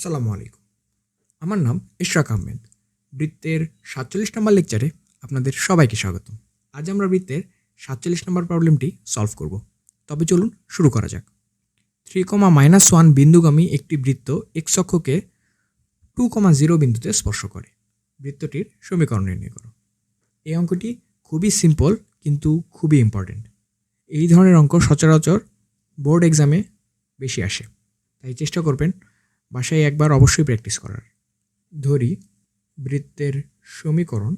আসসালামু আলাইকুম। আমার নাম ইশরাক আহমেদ। বৃত্তের সাতচল্লিশ নম্বর লেকচারে আপনাদের সবাইকে স্বাগতম। আজ আমরা বৃত্তের সাতচল্লিশ নম্বর প্রবলেমটি সলভ করব। তবে চলুন শুরু করা যাক। থ্রি কমা মাইনাস ওয়ান বিন্দুগামী একটি বৃত্ত এক্স অক্ষকে টু কমা জিরো বিন্দুতে স্পর্শ করে। বৃত্তটির সমীকরণ নির্ণয় করো। এই অঙ্কটি খুবই সিম্পল কিন্তু খুবই ইম্পর্ট্যান্ট এই ধরনের অঙ্ক সচরাচর বোর্ড এক্সামে বেশি আসে। তাই চেষ্টা করবেন বাসায় একবার অবশ্যই প্র্যাকটিস করার। ধরি, বৃত্তের সমীকরণ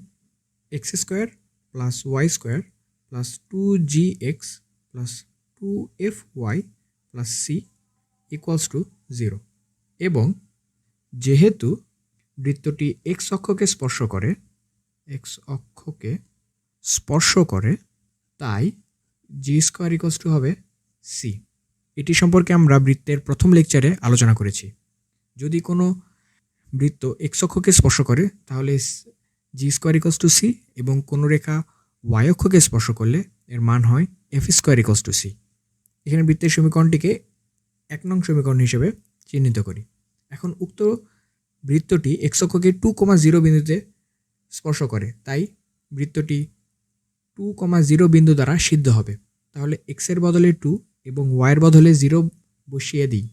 X square plus Y square plus two G X plus two F Y plus C equals to zero এবং যেহেতু বৃত্তটি এক্স অক্ষকে স্পর্শ করে এক্স অক্ষকে স্পর্শ করে, তাই জি স্কোয়ার ইকুয়ালস টু হবে সি এটি সম্পর্কে আমরা বৃত্তের প্রথম লেকচারে আলোচনা করেছি। যদি কোনো বৃত্ত এক্স অক্ষকে স্পর্শ করে, তাহলে G square equals to C এবং কোনো রেখা ওয়াই অক্ষকে স্পর্শ করলে এর মান হয় F square equals to C এখানে বৃত্তের সমীকরণটিকে এক নং সমীকরণ হিসেবে চিহ্নিত করি। এখন উক্ত বৃত্তটি এক্স অক্ষকে টু কমা জিরো বিন্দুতে স্পর্শ করে, তাই বৃত্তটি টু কমা জিরো বিন্দু দ্বারা সিদ্ধ হবে। তাহলে এক্সের বদলে টু এবং ওয়াইয়ের বদলে জিরো বসিয়ে দিই।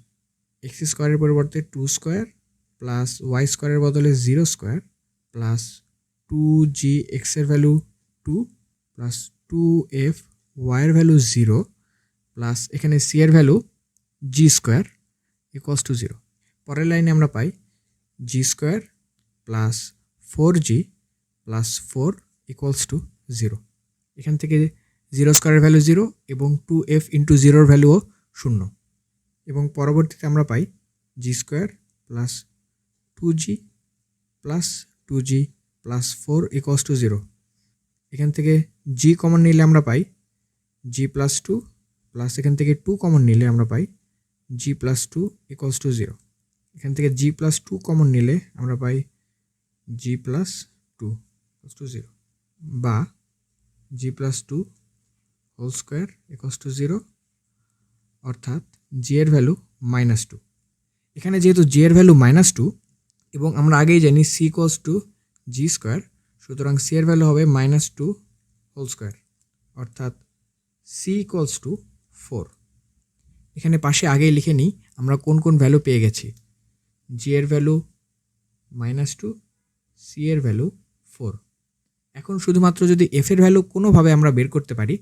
এক্স স্কোয়ারের পরিবর্তে টু স্কোয়ার প্লাস ওয়াই স্কোয়ারের বদলে zero square plus two G এক্সের value two plus two F ওয়াইয়ের ভ্যালু জিরো প্লাস এখানে সি এর value G square equals to zero. পরের লাইনে আমরা পাই G square plus four G plus four equals to zero. এখান থেকে জিরো স্কোয়ারের ভ্যালু জিরো এবং টু এফ ইন্টু জিরোর ভ্যালুও শূন্য। এবং পরবর্তীতে আমরা পাই G square plus two G plus two G plus four equals to zero এখান থেকে জি কমন নিলে আমরা পাই জি প্লাস টু প্লাস এখান থেকে টু কমন নিলে আমরা পাই G plus two equals to zero এখান থেকে জি প্লাস টু কমন নিলে আমরা পাই G plus two equals to zero বা G plus two whole square equals to zero অর্থাৎ জি এর ভ্যালু মাইনাস টু এখানে যেহেতু জি এর ভ্যালু মাইনাস টু এবং আমরা আগেই জানি C equals to G square সুতরাং সি এর ভ্যালু হবে মাইনাস টু হোল স্কোয়ার অর্থাৎ সি ইকোয়ালস টু ফোর এখানে পাশে আগেই লিখে নিই, আমরা কোন কোন ভ্যালু পেয়ে গেছি। জি এর ভ্যালু মাইনাস টু সি এর ভ্যালু ফোর এখন শুধুমাত্র যদি এফ এর ভ্যালু কোনোভাবে আমরা বের করতে পারি,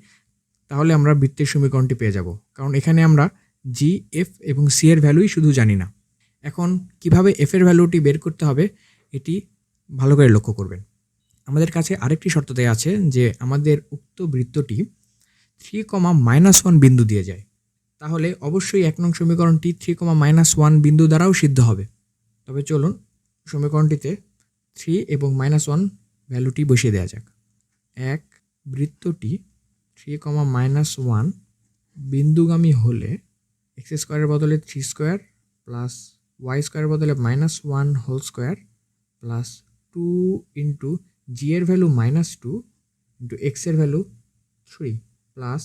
তাহলে আমরা বৃত্তের সমীকরণটি পেয়ে যাব। কারণ এখানে আমরা জি এফ এবং সি এর ভ্যালুই শুধু জানি না। এখন কীভাবে এফ এর ভ্যালুটি বের করতে হবে, এটি ভালো করে লক্ষ্য করবেন। আমাদের কাছে আরেকটি শর্ত দেওয়া আছে যে আমাদের উক্ত বৃত্তটি থ্রি কমা মাইনাস ওয়ান বিন্দু দিয়ে যায়। তাহলে অবশ্যই এক নং সমীকরণটি থ্রি কমা মাইনাস ওয়ান বিন্দু দ্বারাও সিদ্ধ হবে। তবে চলুন সমীকরণটিতে থ্রি এবং মাইনাস ওয়ান ভ্যালুটি বসিয়ে দেওয়া যাক। এক, বৃত্তটি থ্রি কমা মাইনাস ওয়ান বিন্দুগামী হলে এক্স স্কোয়ারের বদলে থ্রি স্কোয়ার প্লাস ওয়াই স্কোয়ারের বদলে minus one whole square plus two into G এর ভ্যালু মাইনাস টু ইন্টু এক্সের value three plus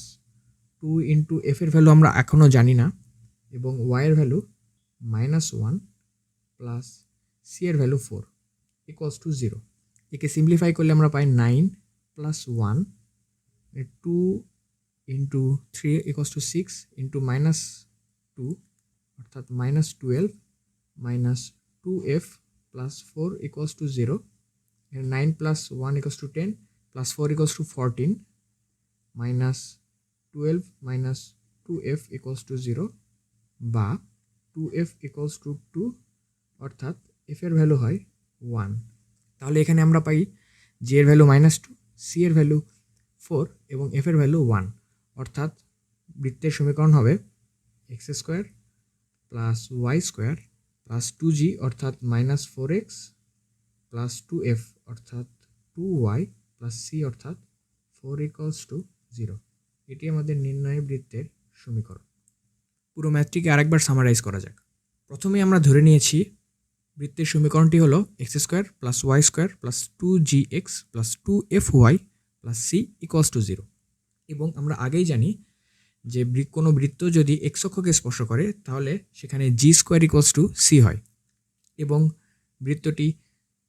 two into এফের value আমরা এখনও জানি না এবং ওয়াইয়ের value minus one plus C এর value four equals to zero. একে সিম্পলিফাই করলে আমরা পাই nine plus one two into three equals to six into minus two অর্থাৎ minus twelve minus two F plus four equals to zero nine plus one equals to ten plus four equals to fourteen minus twelve minus two F equals to zero বা two F equals to two অর্থাৎ এফের value হয় one তাহলে এখানে আমরা পাই G এর value minus two C এর ভ্যালু ফোর এবং এফ এর ভ্যালু ওয়ান অর্থাৎ বৃত্তের সমীকরণ হবে X square plus Y square plus two G অর্থাৎ minus four X plus two F অর্থাৎ টু ওয়াই প্লাস সি অর্থাৎ ফোর ইকলস টু জিরো। এটি আমাদের নির্ণয় বৃত্তের সমীকরণ। পুরো ম্যাথটিকে আরেকবার সামারাইজ করা যাক। প্রথমে আমরা ধরে নিয়েছি বৃত্তের সমীকরণটি হলো X square plus Y square plus two G X plus two F Y plus C equals to zero. এবং আমরা আগেই জানি যে কোনো বৃত্ত যদি এক্স অক্ষকে স্পর্শ করে, তাহলে সেখানে G square equals to C হয় এবং বৃত্তটি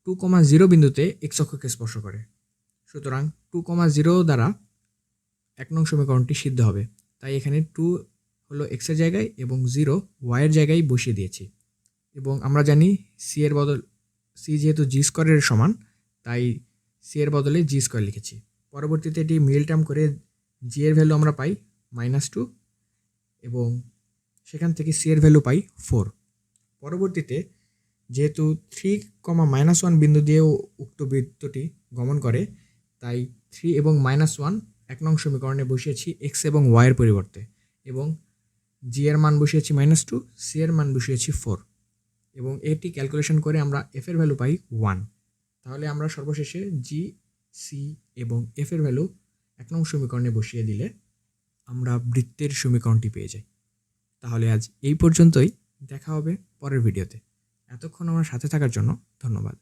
টু কমা জিরো বিন্দুতে এক্স অক্ষকে স্পর্শ করে। সুতরাং টু কমা জিরো দ্বারা এক নং সমীকরণটি সিদ্ধ হবে। তাই এখানে টু হলো এক্সের জায়গায় এবং জিরো ওয়াইয়ের জায়গায় বসিয়ে দিয়েছি। এবং আমরা জানি সি এর বদল সি যেহেতু জি স্কোয়ারের সমান, তাই সি এর বদলে জি স্কোয়ার লিখেছি। পরবর্তীতে এটি মিল টার্ম করে জি এর ভ্যালু আমরা পাই মাইনাস টু এবং সেখান থেকে সি এর ভ্যালু পাই ফোর পরবর্তীতে যেহেতু থ্রি কমা মাইনাস ওয়ান বিন্দু দিয়েও উক্ত বৃত্তটি গমন করে, তাই থ্রি এবং মাইনাস ওয়ান এক নং সমীকরণে বসিয়েছি এক্স এবং ওয়াইয়ের পরিবর্তে এবং জি এর মান বসিয়েছি মাইনাস টু সি এর মান বসিয়েছি ফোর এবং এটি ক্যালকুলেশন করে আমরা এফ এর ভ্যালু পাই ওয়ান তাহলে আমরা সর্বশেষে জি সি এবং এফ এর ভ্যালু এক নং সমীকরণে বসিয়ে দিলে আমরা বৃত্তের সমীকরণটি পেয়ে যাই। তাহলে আজ এই পর্যন্তই, দেখা হবে পরের ভিডিওতে। এতক্ষণ আমার সাথে থাকার জন্য ধন্যবাদ।